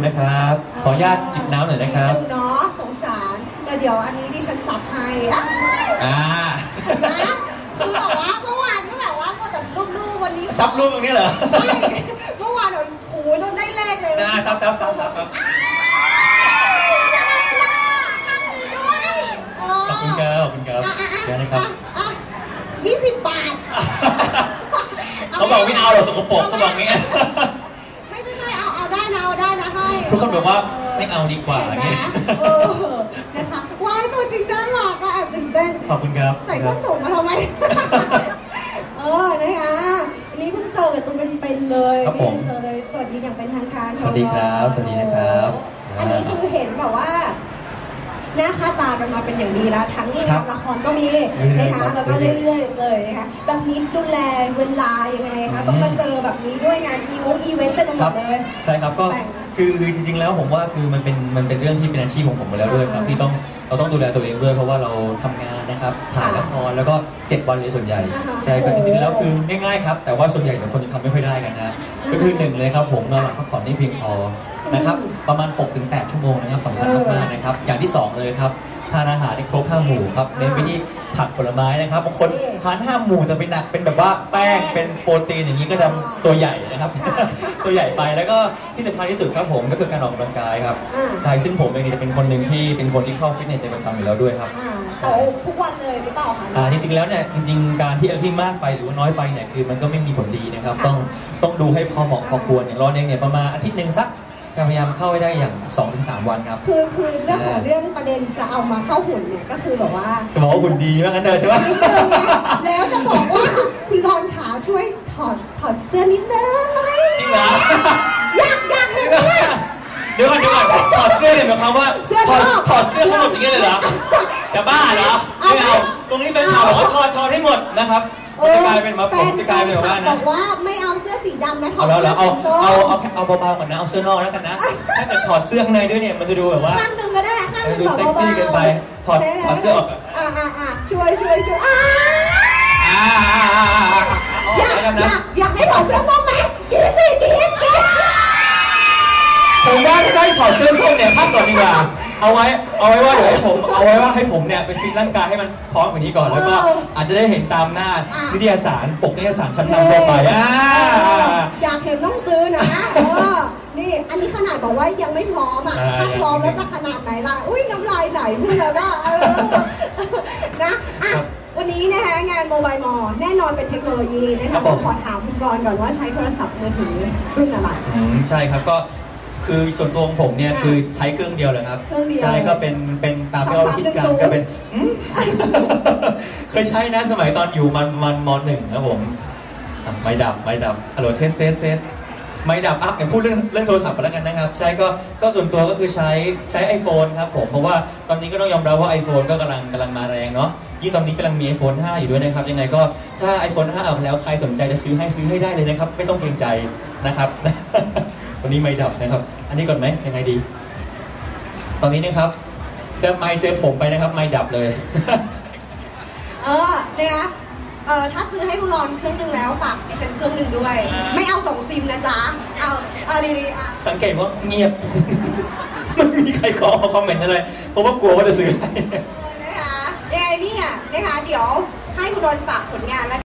คุณนะครับ ขออนุญาตจิบน้ำหน่อยนะครับดงเนาะสงสารแต่เดี๋ยวอันนี้ดิฉันสับให้อะอ่านะคือแบบว่าเมื่อวานก็แบบว่าก็แต่ลูกๆวันนี้ซับลูกตรงนี้เหรอไม่เมื่อวานเราโอ้โหจนได้เลขเลยอ่าซับซับซับซับครับ ขอบคุณครับขอบคุณครับเดี๋ยวนะครับ ยี่สิบบาท เขาบอกไม่เอาหรอกสกปรกเขาบอกงี้ ทุกคนบอกว่าไม่เอาดีกว่าเห็นไหมเงี้ยเออนะคะว้ายตัวจริงด้านหลักก็แอบตื่นเต้นขอบคุณครับ ใส่ส้นสูงมาทำไม เออนะคะอันนี้เพิ่งเจอกันตัวเป็นๆเลยครับผมไได้เจอเลยสวัสดีอย่างเป็นทางการสวัสดีครับ สวัสดีนะครับ อันนี้คือเห็นแบบว่าหน้าค่าตากันมาเป็นอย่างดีแล้ว ทั้งครับละครก็มีเรื่อยๆนะครัคะบแล้วก็เรื่อยๆเลยนะคะแบบนี้ดูแลเวลายังไงคะต้องมาเจอแบบนี้ด้วยงานอีวงอีเวนต์เต็มไป หมครัดบเลยใช่ครับก็แต่งคือจริง ๆ แล้วผมว่าคือมันเป็นมันเป็นเรื่องที่เป็นอาชีพของผมไปแล้วด้วยครับที่ต้องเราต้องดูแลตัวเองด้วยเพราะว่าเราทำงานนะครับถ่ายละครแล้วก็ 7 วันเลยส่วนใหญ่อ่าฮะใช่ก็จริงๆแล้วคือง่ายๆครับแต่ว่าส่วนใหญ่เดี๋ยวคนจะทำไม่ค่อยได้กันนะก็คือหนึ่งเลยครับผมนอนหลับพักผ่อนให้เพียงพอนะครับประมาณ6-8ชั่วโมงนะครับสำคัญมากๆนะครับอย่างที่สองเลยครับ ทานอาหารให้ครบห้าหมู่ครับเน้นไปที่ผักผลไม้นะครับบางคนทานห้าหมู่แต่เป็นหนักเป็นแบบว่าแป้งเป็นโปรตีนอย่างนี้ก็จะตัวใหญ่นะครับ ตัวใหญ่ไปแล้วก็ที่สำคัญที่สุดครับผมก็คือการออกกำลังกายครับอ่าใช่ซึ่งผมเองเนี่ยจะเป็นคนหนึ่งที่เป็นคนที่เข้าฟิตเนสเป็นประจำอยู่แล้วด้วยครับอ่าแต่ทุกวันเลยหรือเปล่าคะอ่าจริงๆแล้วเนี่ยจริง ๆ การที่อะไรที่มากไปหรือว่าน้อยไปเนี่ยคือมันก็ไม่มีผลดีนะครับ ต้องต้องดูให้พอเหมาะพอควรอย่างเราเองเนี่ยประมาณอาทิตย์หนึ่งสัก จะพยายามเข้าให้ได้อย่าง 2-3 วันครับ คือคือเรื่องของเรื่องประเด็นจะเอามาเข้าหุ่นเนี่ยก็คือแบบว่าจะบอกว่าหุ่นดีว่างั้นเถอะใช่ไหมนิดนึงนะแล้วจะบอกว่าคุณรอนขาช่วยถอดถอดเสื้อนิดนึงจริงเหรออยากอยากเห็นด้วยเดี๋ยวก่อนเดี๋ยวก่อนถอดเสื้อเนี่ยหมายความว่าเสื้อถอดนอกถอดเสื้อทั้งหมดอย่างเงี้ยเลยเหรอจะบ้าเหรอเอาไม่เอาตรงนี้เป็นข่าวบอกว่าถอดถอดให้หมดนะครับมัน จะกลายเป็นมาผมจะกลายเป็นแบบว่าบนะอกว่าไม่เอาเสื้อสีดำนะถอเอาดแล้วเสื้แล้วอเอาสีส้มเอาเอาเอาเบาๆก่อนนะเอาเสื้อนอกแล้วกันนะถ้าเกิดถอดเสื้อข้างในด้วยเนี่ยมันจะดูแบบว่าข้างหนึ่งก็ได้ข้างหนึ่งดูแบบเซ็กซี่เบาๆเกินไปถอดได้ถอดเสื้อออกก่อนอ่าอ่าอ่าช่วยช่วยช่วยอ่าอ่าอ่าอ่าอ่าอ่าเอาอยากแล้วกันอนะยากอยากให้ถอดเสื้อส้มไหมกินสิกินกินผมว่าถ้าได้ถอดเสื้อส้มเนี่ยพักก่อนดีกว่า เอาไว้เอาไว้ว่าเดี๋ยวให้ผมเอาไว้ว่าให้ผมเนี่ยไปฟิตร่างกายให้มันพร้อมกว่านี้ก่อนแล้วก็อาจจะได้เห็นตามหน้านิตยสารปกนิตยสารชั้นนำทั่วไปอ่า อยากเห็นต้องซื้อนะเออนี่อันนี้ขนาดบอกว่ายังไม่พร้อมอะอ่าถ้าพร้อมยังแล้วจะขนาดไหนล่ะ อุ้ยน้ำลายไหลพูดแล้วก็เออนะอะครับวันนี้นะคะงานโมบายมอแน่นอนเป็นเทคโนโลยีนะครัคะบผม ขอถามคุณรอนก่อนว่าใช้โทรศัพท์มือถือรุ่นอะไร อืมใช่ครับก็ คือส่วนตัวของผมเนี่ยค่ะคือใช้เครื่องเดียวเลยครับ เครื่องเดียวใช่ก็เป็นเป็นตามที่เราคิดกันสามสามหนึ่งศูนย์ก็เป็นอืมเคยใช้นะสมัยตอนอยู่มันมันมหนึ่งครับผมอะไม่ดับไม่ดับฮัลโหลเทสเทสเทสไม่ดับอะอย่างพูดเรื่องเรื่องโทรศัพท์ไปแล้วกันนะครับ ใช่ก็ก็ส่วนตัวก็คือใช้ใช้ iPhone ครับผม เพราะว่าตอนนี้ก็ต้องยอมรับว่า iPhone ก็กำลังกำลังมาแรงเนาะยิ่งตอนนี้กำลังมี iPhone 5 อยู่ด้วยนะครับ ยังไงก็ถ้า iPhone 5ออกมาแล้วใครสนใจจะซื้อให้ซื้อให้ได้เลยนะครับ ไม่ต้องเกรงใจนะครับ วันนี้ไม่ดับนะครับ อันนี้ก่อนไหมยังไงดี ตอนนี้นะครับเดินไมค์เจอผมไปนะครับ ไม่ดับเลย เออนะคะเออถ้าซื้อให้คุณรอนเครื่องหนึงแล้วฝากดิฉันเครื่องหนึงด้วยอ่าไม่เอาส่งซิมนะจ๊ะ เอาเอาดีๆอะสังเกตว่าเงียบ ไม่มีใครขอคอมเมนต์อะไรเพราะว่ากลัวว่าจะซื้อให้เออนะคะยังไงเนี่ยนะคะเดี๋ยวให้คุณรอนฝากผลงานแล้ว